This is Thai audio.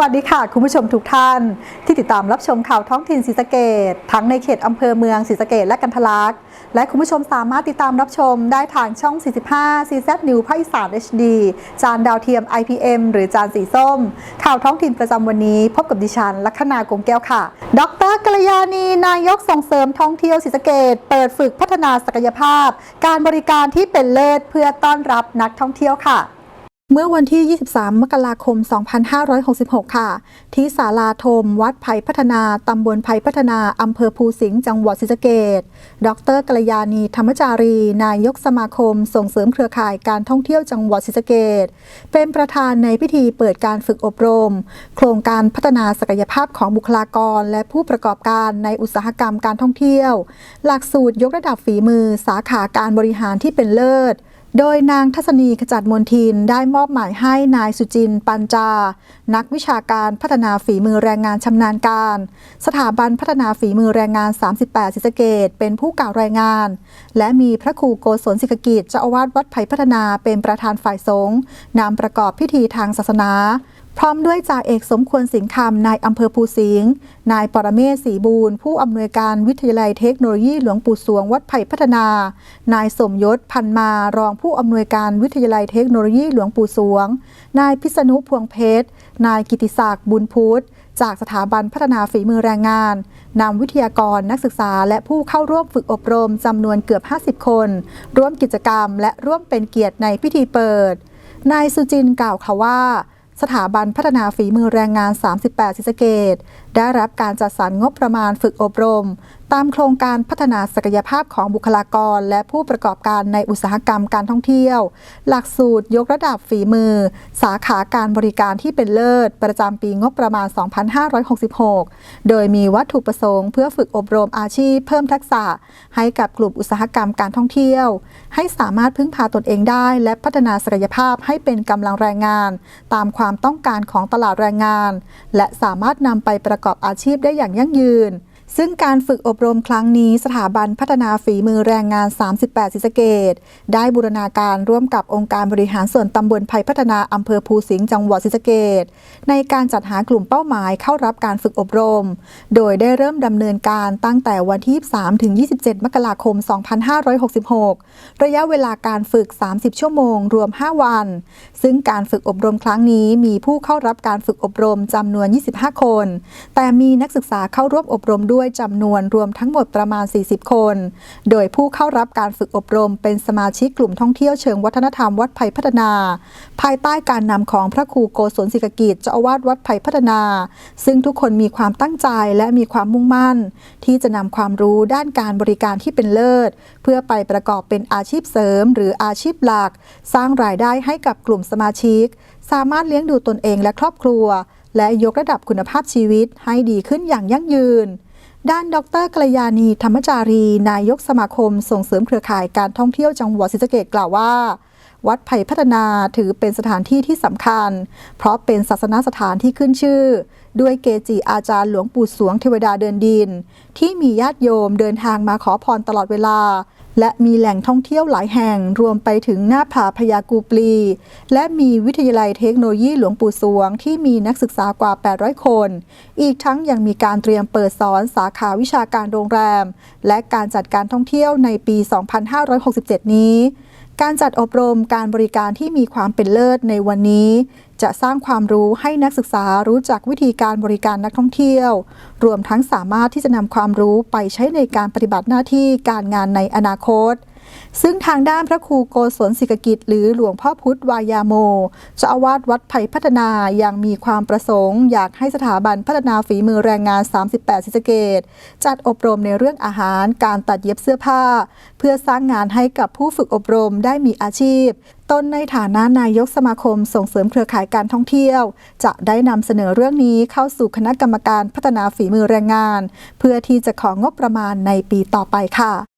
วัสดีค่ะ คุณผู้ชมทุกท่าน ที่ติดตามรับชมข่าวท้องถิ่นศรีสะเกดทั้งในเขตอำเภอเมืองศรีสะเกดและกันทะลักและคุณผู้ชมสามารถติดตามรับชมได้ทางช่อง 45 CZ New ภาคอีสาน HD จานดาวเทียม IPM หรือจานสีส้ม ข่าวท้องถิ่นประจำวันนี้ พบกับดิฉัน ลัคนากงแก้วค่ะ ดรกัลยาณี นายกส่งเสริมท่องเที่ยวศรีสะเกดเปิดฝึกพัฒนาศักยภาพ การบริการที่เป็นเลิศเพื่อต้อนรับนักท่องเที่ยวค่ะ เมื่อวันที่ 23 มกราคม 2566 ค่ะ ที่ศาลาธม วัดไผ่พัฒนา ตำบลไผ่พัฒนา อำเภอภูสิงห์ จังหวัดศรีสะเกษดรกัลยาณี ธรรมจารี นายกสมาคม ส่งเสริมเครือข่ายการท่องเที่ยวจังหวัดศรีสะเกษเป็นประธานในพิธีเปิดการฝึกอบรม โครงการพัฒนาศักยภาพของบุคลากร และผู้ประกอบการในอุตสาหกรรมการท่องเที่ยว หลักสูตรยกระดับฝีมือ สาขาการบริหารที่เป็นเลิศ โดยนางทัศนีขจัดมนทินได้มอบหมายให้นายสุจินปัญจา นักวิชาการพัฒนาฝีมือแรงงานชำนาญการ สถาบันพัฒนาฝีมือแรงงาน 38ศรีสเกต เป็นผู้กล่าวรายงาน และมีพระครูโกศลศิกกิจเจ้าอาวาสวัดไผ่พัฒนาเป็นประธานฝ่ายสงฆ์นำประกอบพิธีทางศาสนา พร้อมด้วยจ่าเอกสมควรสิงห์คำนายอำเภอภูสิงห์นายปรเมศรีบูรณ์ผู้อำนวยการวิทยาลัยเทคโนโลยีหลวงปู่สวงวัดไผ่พัฒนา นายสมยศพันมารองผู้อำนวยการวิทยาลัยเทคโนโลยีหลวงปู่สวง นายพิษณุพวงเพชร นายกิติศักดิ์บุญพุทธจากสถาบันพัฒนาฝีมือแรงงาน นำวิทยากรนักศึกษา และผู้เข้าร่วมฝึกอบรมจำนวนเกือบ 50 คน ร่วมกิจกรรม และร่วมเป็นเกียรติในพิธีเปิด นายสุจินกล่าวค่ะว่า สถาบันพัฒนาฝีมือแรงงาน 38ศิสเกต ได้รับการจัดสรรงบประมาณฝึกอบรม ตามโครงการพัฒนาศักยภาพของบุคลากร และผู้ประกอบการในอุตสาหกรรมการท่องเที่ยว หลักสูตรยกระดับฝีมือ สาขาการบริการที่เป็นเลิศ ประจำปีงบประมาณ 2566 โดยมีวัตถุประสงค์เพื่อฝึกอบรมอาชีพเพิ่มทักษะ ให้กับกลุ่มอุตสาหกรรมการท่องเที่ยว ให้สามารถพึ่งพาตนเองได้ และพัฒนาศักยภาพให้เป็นกำลังแรงงาน ตามความต้องการของตลาดแรงงาน และสามารถนำไปประกอบอาชีพได้อย่างยั่งยืน ซึ่งการฝึกอบรมครั้งนี้สถาบันพัฒนาฝีมือแรงงาน 38ศรีสเกดได้บูรณาการร่วมกับองค์การบริหารส่วนตำบลไผ่พัฒนาอำเภอภูสิงห์จังหวัดศรีสเกดในการจัดหากลุ่มเป้าหมายเข้ารับการฝึกอบรม โดยได้เริ่มดำเนินการตั้งแต่วันที่ 3 ถึง 27 มกราคม 2566 ระยะเวลาการฝึก 30 ชั่วโมง รวม 5 วัน ซึ่งการฝึกอบรมครั้งนี้มีผู้เข้ารับการฝึกอบรมจำนวน 25 คน แต่มีนักศึกษาเข้าร่วมอบรมด้วยวยจำนวนรวมทั้งหมดประมาณ 40 คน โดยผู้เข้ารับการฝึกอบรมเป็นสมาชิกกลุ่มท่องเที่ยวเชิงวัฒนธรรมวัดไผ่พัฒนา ภายใต้การนำของพระครูโกศลศิกกิจเจ้าอาวาสวัดไผ่พัฒนา ซึ่งทุกคนมีความตั้งใจและมีความมุ่งมั่น ที่จะนำความรู้ด้านการบริการที่เป็นเลิศ เพื่อไปประกอบเป็นอาชีพเสริม หรืออาชีพหลัก สร้างรายได้ให้กับกลุ่มสมาชิก สามารถเลี้ยงดูตนเองและครอบครัวและยกระดับคุณภาพชีวิตให้ดีขึ้นอย่างยั่งยืน ด้านดรกัลยาณีธรรมจารี นายกสมาคมส่งเสริมเครือข่ายการท่องเที่ยวจังหวัดศรีสะเกดกล่าวว่า วัดไผ่พัฒนาถือเป็นสถานที่ที่สำคัญ เพราะเป็นศาสนสถานที่ขึ้นชื่อ ด้วยเกจิอาจารย์หลวงปู่สวงเทวดาเดินดิน ที่มีญาติโยมเดินทางมาขอพรตลอดเวลา และมีแหล่งท่องเที่ยวหลายแห่งรวมไปถึงหน้าผาพญากูปลี และมีวิทยาลัยเทคโนโลยีหลวงปู่สวง ที่มีนักศึกษากว่า 800 คน อีกทั้งยังมีการเตรียมเปิดสอนสาขาวิชาการโรงแรม และการจัดการท่องเที่ยวในปี 2567 นี้การจัดอบรมการบริการที่มีความเป็นเลิศในวันนี้ จะสร้างความรู้ให้นักศึกษารู้จักวิธีการบริการนักท่องเที่ยว รวมทั้งสามารถที่จะนำความรู้ไปใช้ในการปฏิบัติหน้าที่การงานในอนาคต ซึ่งทางด้านพระครูโกศลศิกกิจ หรือหลวงพ่อพุธวายาโมเจ้าอาวาสวัดไผ่พัฒนายังมีความประสงค์ อยากให้สถาบันพัฒนาฝีมือแรงงาน 38ศรีสเกดจัดอบรมในเรื่องอาหารการตัดเย็บเสื้อผ้า เพื่อสร้างงานให้กับผู้ฝึกอบรมได้มีอาชีพตนในฐานะนายกสมาคมส่งเสริมเครือข่ายการท่องเที่ยว จะได้นำเสนอเรื่องนี้เข้าสู่คณะกรรมการพัฒนาฝีมือแรงงาน เพื่อที่จะของงบประมาณในปีต่อไปค่ะ